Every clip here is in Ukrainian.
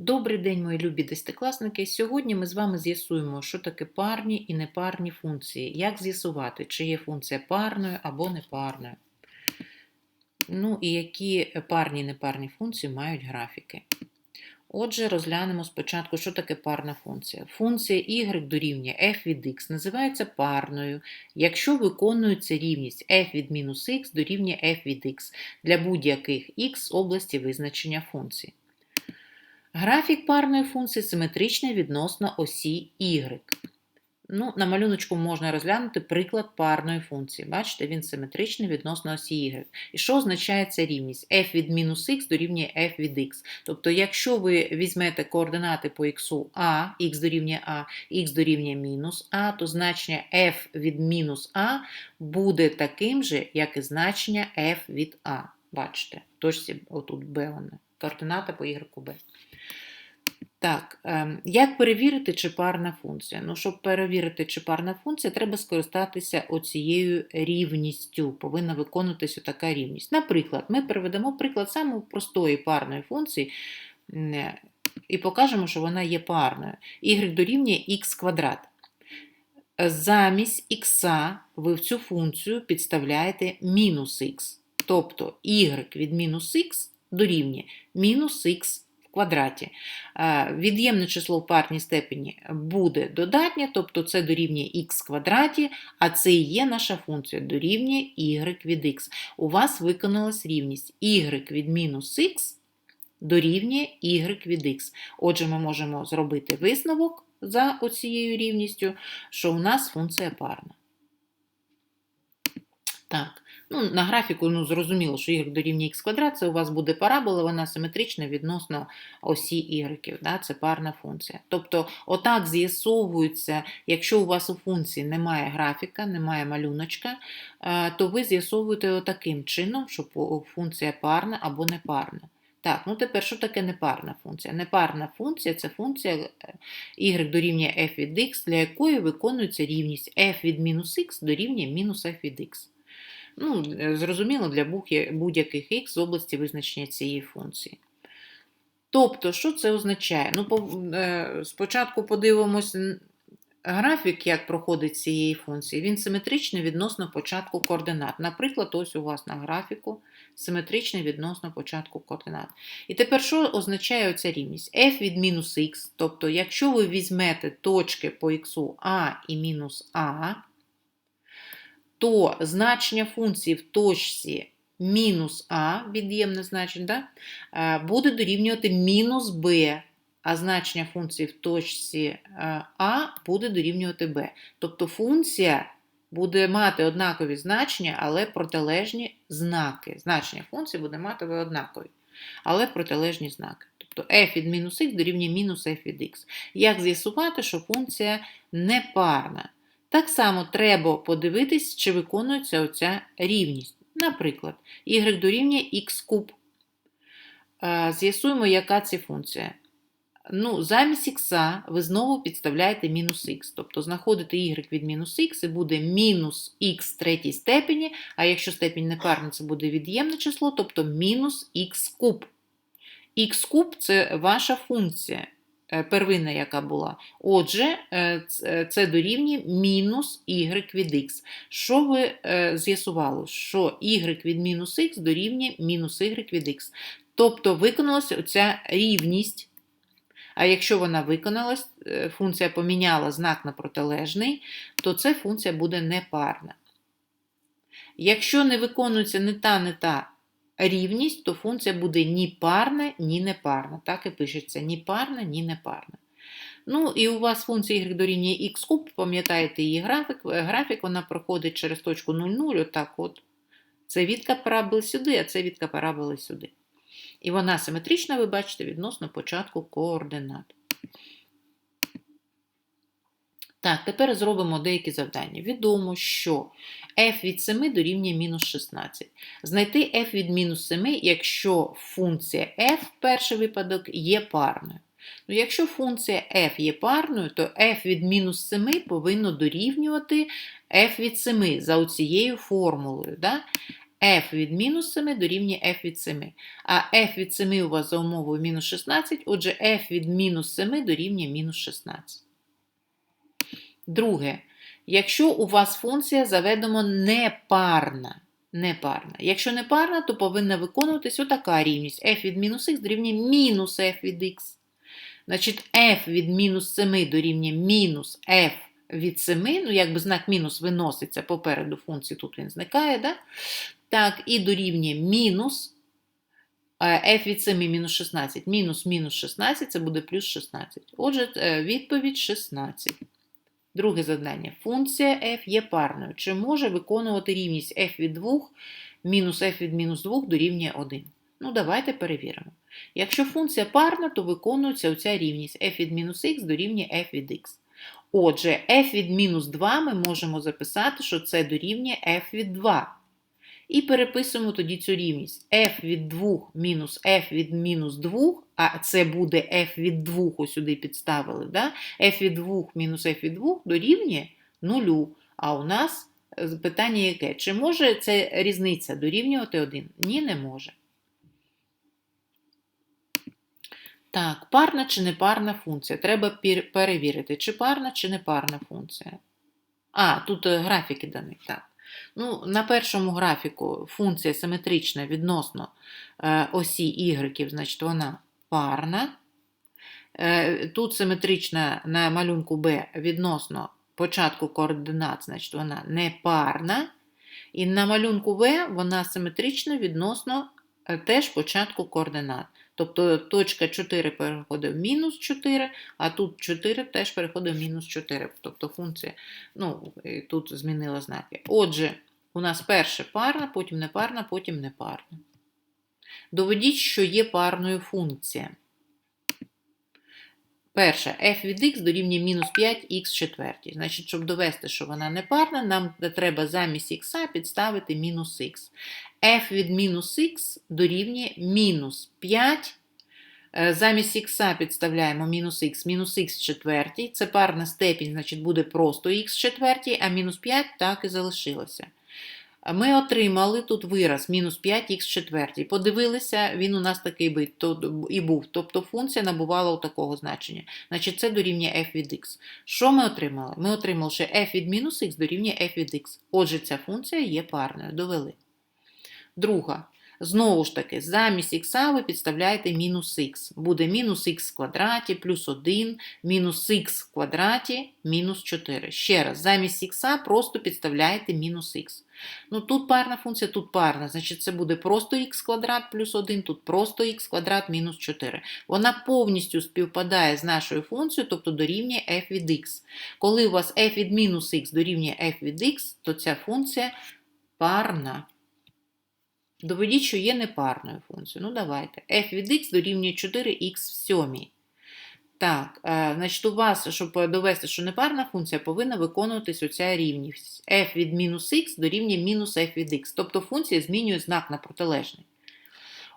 Добрий день, мої любі десятикласники. Сьогодні ми з вами з'ясуємо, що таке парні і непарні функції. Як з'ясувати, чи є функція парною або непарною. Ну і які парні і непарні функції мають графіки. Отже, розглянемо спочатку, що таке парна функція. Функція y дорівнює f від x називається парною, якщо виконується рівність f від мінус x дорівнює f від x для будь-яких x області визначення функції. Графік парної функції симетричний відносно осі y. Ну, На малюночку можна розглянути приклад парної функції. Бачите, він симетричний відносно осі y. І що означає ця рівність? f від мінус х дорівнює f від x. Тобто, якщо ви візьмете координати по х а, х дорівнює а, х дорівнює мінус а, то значення f від мінус а буде таким же, як і значення f від а. Бачите, точці отут b, вона, координата по y b. Так, ем, як перевірити, чи парна функція? Ну, щоб перевірити, чи парна функція, треба скористатися оцією рівністю. Повинна виконуватися така рівність. Наприклад, ми приведемо приклад самої простої парної функції і покажемо, що вона є парною. y дорівнює х квадрат. Замість х ви в цю функцію підставляєте мінус х. Тобто y від мінус х дорівнює мінус х квадраті. Від'ємне число в парній степені буде додатнє, тобто це дорівнює х квадраті, а це і є наша функція дорівнює y від х. У вас виконалась рівність y від мінус х дорівнює y від х. Отже, ми можемо зробити висновок за оцією рівністю, що у нас функція парна. Так, ну, на графіку ну, зрозуміло, що y дорівнює х квадрат, це у вас буде парабола, вона симетрична відносно осі y, да, це парна функція. Тобто, отак з'ясовується, якщо у вас у функції немає графіка, немає малюночка, е, то ви з'ясовуєте отаким чином, що функція парна або непарна. Так, ну тепер що таке непарна функція? Непарна функція це функція е, y дорівнює f від x, для якої виконується рівність f від мінус х дорівнює мінус f від x. Ну, е, Зрозуміло, для будь-яких х з області визначення цієї функції. Тобто, що це означає? Ну, е, Спочатку подивимось графік, як проходить цієї функції. Він симетричний відносно початку координат. Наприклад, ось у вас на графіку симетричний відносно початку координат. І тепер, що означає ця рівність? f від мінус х, тобто, якщо ви візьмете точки по х а і мінус а, то значення функції в точці мінус а, від'ємне значення, да, е, буде дорівнювати мінус b, а значення функції в точці е, а буде дорівнювати b. Тобто функція буде мати однакові значення, але протилежні знаки. Значення функції буде мати однакові, але протилежні знаки. Тобто f від мінус х дорівнює мінус f від x. Як з'ясувати, що функція непарна? Так само треба подивитись, чи виконується оця рівність. Наприклад, y дорівнює х куб. З'ясуємо, яка це функція. Ну, Замість х ви знову підставляєте мінус х. Тобто знаходите y від мінус х і буде мінус х третій степені, а якщо степінь непарна, це буде від'ємне число, тобто мінус х куб. Х куб це ваша функція. Е, первинна, яка була. Отже, е, е, це дорівнює мінус y від x. Що ви з'ясували? Що y від мінус х дорівнює мінус y від x. Тобто виконалася оця рівність. А якщо вона виконалась, функція поміняла знак на протилежний, то ця функція буде непарна. Якщо не виконується не та, не та рівність, то функція буде ні парна, ні непарна. Так і пишеться ні парна, ні непарна. Ну, і у вас функція y дорівнює х куб, пам'ятаєте її графік, графік вона проходить через точку 0,0, отак от. Це відка параболи сюди, а це відка параболи сюди. І вона симетрична, ви бачите, відносно початку координат. Так, тепер зробимо деякі завдання. Відомо, що f від 7 дорівнює мінус 16. Знайти f від мінус 7, якщо функція f, перший випадок, є парною. Ну, Якщо функція f є парною, то f від мінус 7 повинно дорівнювати f від 7 за цією формулою. Да? f від мінус 7 дорівнює f від 7. А f від 7 у вас за умовою мінус 16, отже, f від мінус 7 дорівнює мінус 16. Друге, якщо у вас функція заведомо непарна. Непарна. Якщо непарна, то повинна виконуватись отака рівність f від мінус х дорівнює мінус f від x. Значить, f від мінус 7 дорівнює мінус f від 7, ну якби знак мінус виноситься попереду функції, тут він зникає, да? так, і дорівнює мінус е, f від 7 мінус 16, мінус мінус 16, це буде плюс 16. Отже, е, відповідь 16. Друге завдання. Функція f є парною. Чи може виконувати рівність f від 2 мінус f від мінус 2 дорівнює 1? Ну, давайте перевіримо. Якщо функція парна, то виконується оця рівність f від мінус х дорівнює f від x. Отже, f від мінус 2 ми можемо записати, що це дорівнює f від 2. І переписуємо тоді цю рівність f від 2 мінус f від мінус 2, а це буде f від 2, ось сюди підставили. Да? f від 2 мінус f від 2 дорівнює 0. А у нас е, питання яке? Чи може ця різниця дорівнювати 1? Ні, не може. Так, парна чи не парна функція. Треба перевірити, чи парна, чи не парна функція. А, тут е, графіки дані. Так. Ну, на першому графіку функція симетрична відносно е, осі y, значить вона парна. Е, тут симетрична на малюнку B відносно початку координат, значить вона не парна. І на малюнку V вона симетрична відносно е, теж початку координат. Тобто точка 4 переходить в мінус 4, а тут 4 теж переходить в мінус 4. Тобто функція ну, тут змінила знаки. Отже, у нас перше парна, потім непарна, потім непарна. Доведіть, що є парною функція. Перше, f від x дорівнює мінус 5х четвертій. Значить, щоб довести, що вона не парна, нам треба замість х підставити мінус х. F від мінус х дорівнює мінус 5. Е, Замість х підставляємо мінус х, мінус х четвертій. Це парна степінь, значить буде просто х четвертій, а мінус 5 так і залишилося. Ми отримали тут вираз мінус 5х четвертій. Подивилися, він у нас такий і був. Тобто функція набувала у такого значення. Значить, це дорівнює f від x. Що ми отримали? Ми отримали, що f від мінус х дорівнює f від x. Отже, ця функція є парною. Довели. Друга. Знову ж таки, замість х ви підставляєте мінус х. Буде мінус х в квадраті плюс 1, мінус х в квадраті, мінус 4. Ще раз, замість х просто підставляєте мінус х. Ну, тут парна функція, тут парна. Значить, це буде просто х квадрат плюс 1, тут просто х квадрат мінус 4. Вона повністю співпадає з нашою функцією, тобто дорівнює f від x. Коли у вас f від мінус х дорівнює f від x, то ця функція парна. Доведіть, що є непарною функцією. Ну, давайте. f від x дорівнює 4х в сьомій. Так, е, значить, у вас, щоб довести, що непарна функція, повинна виконуватись оця рівність. f від мінус х дорівнює мінус f від x. Тобто функція змінює знак на протилежний.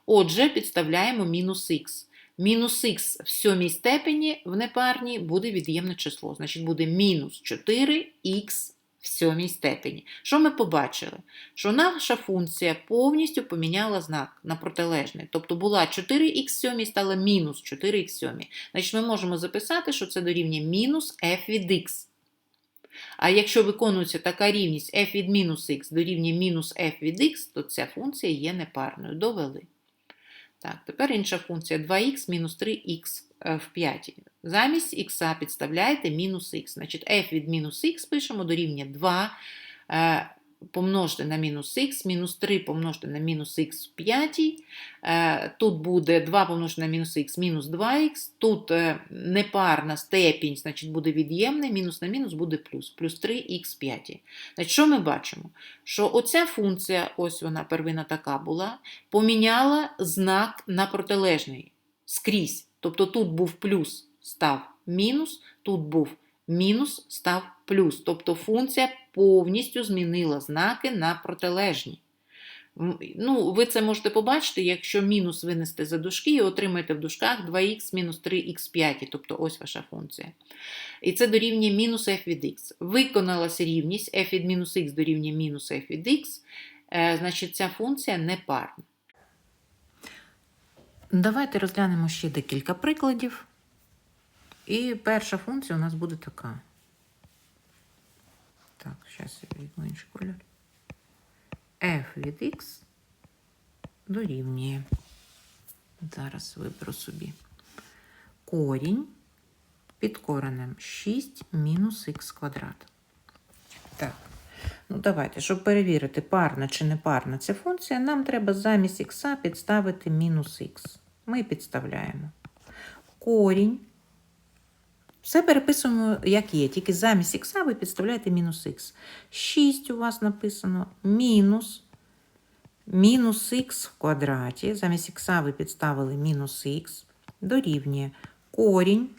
Отже, підставляємо мінус х. Мінус х в сьомій степені в непарній буде від'ємне число. Значить, буде мінус 4х в сьомій степені. Що ми побачили? Що наша функція повністю поміняла знак на протилежний. Тобто була 4х в сьомій, стала мінус 4х в сьомій. Значить, ми можемо записати, що це дорівнює мінус f від x. А якщо виконується така рівність f від мінус х дорівнює мінус f від x, то ця функція є непарною. Довели. Так, тепер інша функція 2х мінус 3х в 5. Замість х підставляєте мінус х. Значить, f від мінус х пишемо дорівнює 2 е, помножити на мінус х, мінус 3 помножити на мінус х в п'ятій. Е, Тут буде 2 помножити на мінус х, мінус 2х. Тут е, непарна степінь, значить буде від'ємне, мінус на мінус буде плюс, плюс 3х в п'ятій. Значить, що ми бачимо? Що оця функція, ось вона первина така була, поміняла знак на протилежний скрізь. Тобто тут був плюс, став мінус, тут був мінус, став плюс. Тобто функція повністю змінила знаки на протилежні. Ну, ви це можете побачити, якщо мінус винести за дужки і отримаєте в дужках 2х мінус 3х 5, тобто ось ваша функція. І це дорівнює мінус f від x. Виконалася рівність f від мінус х дорівнює мінус f від x. е, значить ця функція непарна. Давайте розглянемо ще декілька прикладів. І перша функція у нас буде така. Так, зараз я візьму інший кольор. f від x дорівнює. Зараз виберу собі. Корінь під коренем 6 мінус х квадрат. Так. Ну, давайте, щоб перевірити, парна чи не парна ця функція, нам треба замість х підставити мінус х. Ми підставляємо. Корінь. Все переписуємо, як є, тільки замість х ви підставляєте мінус х. 6 у вас написано мінус. Мінус х в квадраті. Замість х ви підставили мінус х. Дорівнює корінь.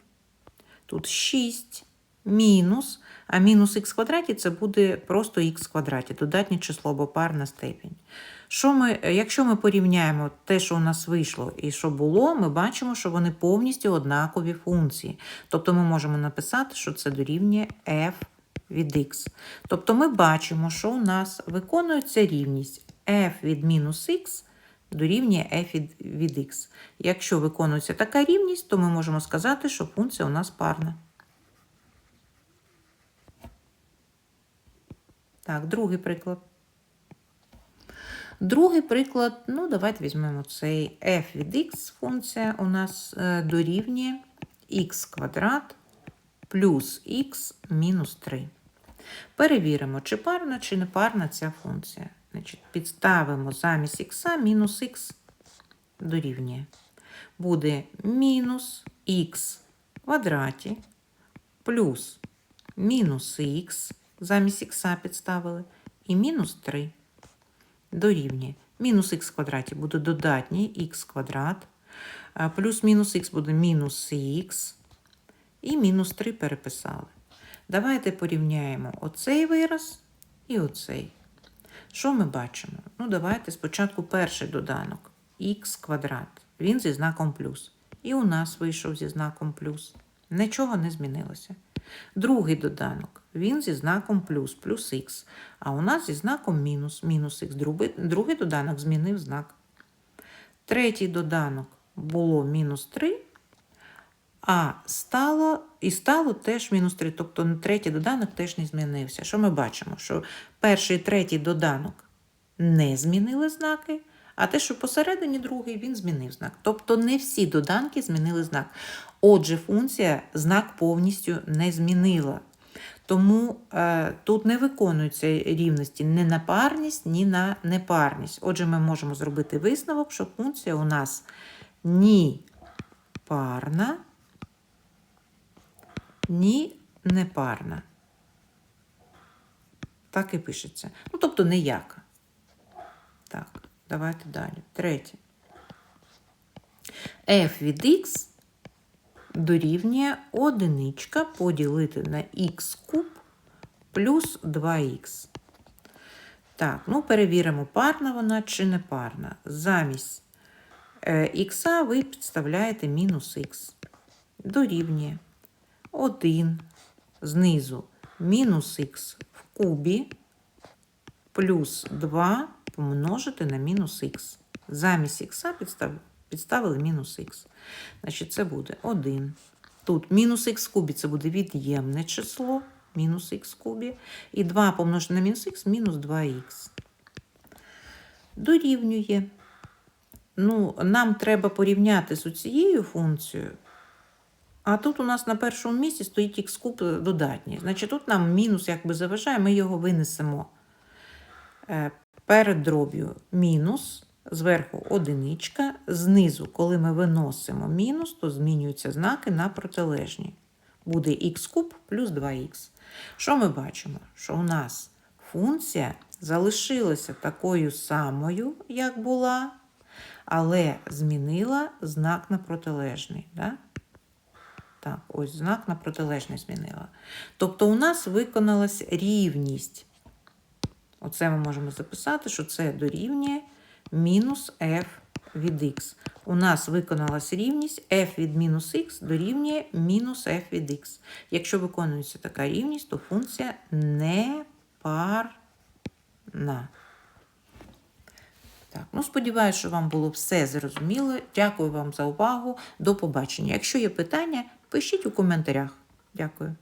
Тут 6 мінус, а мінус х в квадраті це буде просто х в квадраті, додатнє число або парна степінь. Що ми, якщо ми порівняємо те, що у нас вийшло і що було, ми бачимо, що вони повністю однакові функції. Тобто ми можемо написати, що це дорівнює f від x. Тобто ми бачимо, що у нас виконується рівність f від мінус х дорівнює f від, від x. Якщо виконується така рівність, то ми можемо сказати, що функція у нас парна. Так, другий приклад. Другий приклад, ну, давайте візьмемо цей f від x функція у нас е, дорівнює x квадрат плюс x мінус 3. Перевіримо, чи парна, чи не парна ця функція. Значить, підставимо замість х мінус х дорівнює. Буде мінус х квадраті плюс мінус х, замість х підставили, і мінус 3 дорівнює. Мінус х в квадраті буде додатній х квадрат, плюс мінус х буде мінус х, і мінус 3 переписали. Давайте порівняємо оцей вираз і оцей. Що ми бачимо? Ну, давайте спочатку перший доданок х квадрат. Він зі знаком плюс. І у нас вийшов зі знаком плюс. Нічого не змінилося. Другий доданок. Він зі знаком плюс, плюс х. А у нас зі знаком мінус, мінус х. Другий, другий доданок змінив знак. Третій доданок було мінус 3, а стало і стало теж мінус 3. Тобто третій доданок теж не змінився. Що ми бачимо? Що перший і третій доданок не змінили знаки, а те, що посередині другий, він змінив знак. Тобто не всі доданки змінили знак. Отже, функція знак повністю не змінила. Тому е, тут не виконуються рівності ні на парність, ні на непарність. Отже, ми можемо зробити висновок, що функція у нас ні парна, ні непарна. Так і пишеться. Ну, тобто ніяка. Так, давайте далі. Третє. f від x дорівнює одиничка поділити на х куб плюс 2х. Так, ну перевіримо, парна вона чи не парна. Замість е, х ви підставляєте мінус х. Дорівнює 1 знизу мінус х в кубі плюс 2 помножити на мінус х. Замість х підстав... підставили мінус х. Значить, це буде 1. Тут мінус х кубі це буде від'ємне число, мінус х кубі. І 2 помножити на мінус х мінус 2х. Дорівнює. Ну, Нам треба порівняти з цією функцією. А тут у нас на першому місці стоїть х куб додатній. Значить, тут нам мінус якби заважає, ми його винесемо е, перед дроб'ю мінус, зверху одиничка, знизу, коли ми виносимо мінус, то змінюються знаки на протилежні. Буде х куб плюс 2х. Що ми бачимо? Що у нас функція залишилася такою самою, як була, але змінила знак на протилежний. Да? Так, ось знак на протилежний змінила. Тобто у нас виконалась рівність. Оце ми можемо записати, що це дорівнює мінус f від x. У нас виконалась рівність f від мінус х дорівнює мінус f від x. Якщо виконується така рівність, то функція не парна. Так, ну сподіваюся, що вам було все зрозуміло. Дякую вам за увагу. До побачення. Якщо є питання, пишіть у коментарях. Дякую.